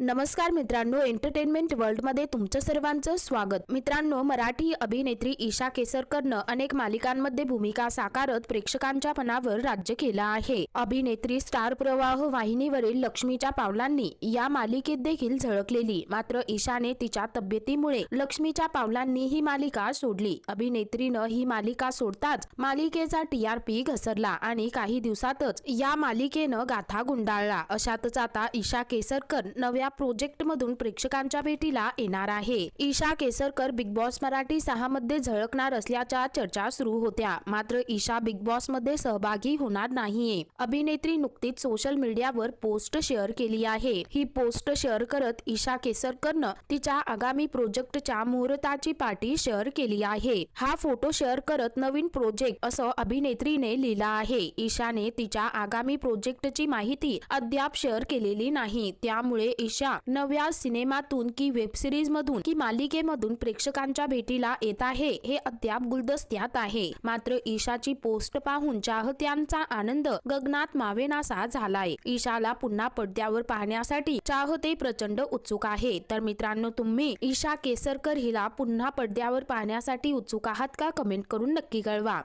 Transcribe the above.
नमस्कार मित्रांनो एंटरटेनमेंट वर्ल्डमध्ये तुमचं सर्वांचं स्वागत. मित्रांनो मराठी अभिनेत्री ईशा केसरकरनं अनेक मालिकांमध्ये भूमिका साकारत प्रेक्षकांच्या मनावर राज्य केलं आहे. अभिनेत्री स्टार प्रवाह वाहिनीवरील लक्ष्मीच्या पावलांनी या मालिकेत देखील झळकलेली. मात्र ईशाने तिच्या तब्येतीमुळे लक्ष्मीच्या पावलांनी ही मालिका सोडली. अभिनेत्रीनं ही मालिका सोडताच मालिकेचा टीआरपी घसरला आणि काही दिवसातच या मालिकेनं गाथा गुंडाळला. अशातच आता ईशा केसरकर नव्या या प्रोजेक्टमधून प्रेक्षकांच्या भेटीला येणार आहे. ईशा केसरकर बिग बॉस मराठी सहा मध्ये झळकणार असल्याच्या चर्चा सुरू होत्या. मात्र ईशा बिग बॉसमध्ये सहभागी होणार नाहीये. अभिनेत्री नुकतीच सोशल मीडियावर पोस्ट शेअर केली आहे. ही पोस्ट शेअर करत ईशा केसरकरनं तिच्या आगामी प्रोजेक्टच्या मुहूर्ताची पार्टी शेअर केली आहे. हा फोटो शेअर करत नवीन प्रोजेक्ट असं अभिनेत्रीने लिहिला आहे. ईशाने तिच्या आगामी प्रोजेक्टची माहिती अद्याप शेअर केलेली नाही. त्यामुळे ईशा नव्या सिनेमातून की वेबसिरीज मधून की मालिकेमधून प्रेक्षकांच्या भेटीला येत आहे हे अद्याप गुलदस्त्यात आहे. मात्र ईशाची पोस्ट पाहून चाहत्यांचा आनंद गगनात मावेनासा झालाय. ईशाला पुन्हा पडद्यावर पाहण्यासाठी चाहते प्रचंड उत्सुक आहे. तर मित्रांनो तुम्ही ईशा केसरकर हिला पुन्हा पडद्यावर पाहण्यासाठी उत्सुक आहात का? कमेंट करून नक्की कळवा.